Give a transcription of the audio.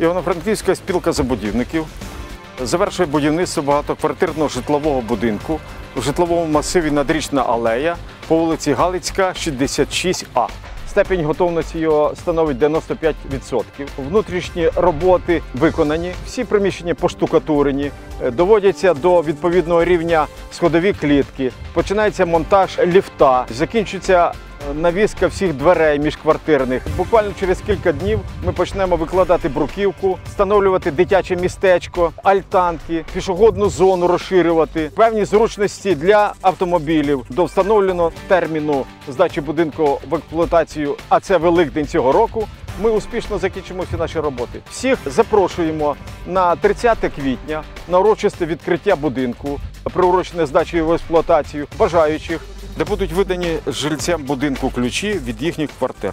Івано-Франківська спілка забудівників завершує будівництво багатоквартирного житлового будинку у житловому масиві Надрічна алея по вулиці Галицька, 66А. Степень готовності його становить 95%. Внутрішні роботи виконані, всі приміщення поштукатурені, е, доводяться до відповідного рівня сходові клітки, починається монтаж ліфта, закінчується навіска всіх дверей міжквартирних. Буквально через кілька днів ми почнемо викладати бруківку, встановлювати дитяче містечко, альтанки, пішохідну зону розширювати, певні зручності для автомобілів до встановленого терміну здачі будинку в експлуатацію, а це Великдень цього року. Ми успішно закінчимо всі наші роботи. Всіх запрошуємо на 30 квітня на урочисте відкриття будинку, приурочене здачею в експлуатацію бажаючих, де будуть видані жильцям будинку ключі від їхніх квартир.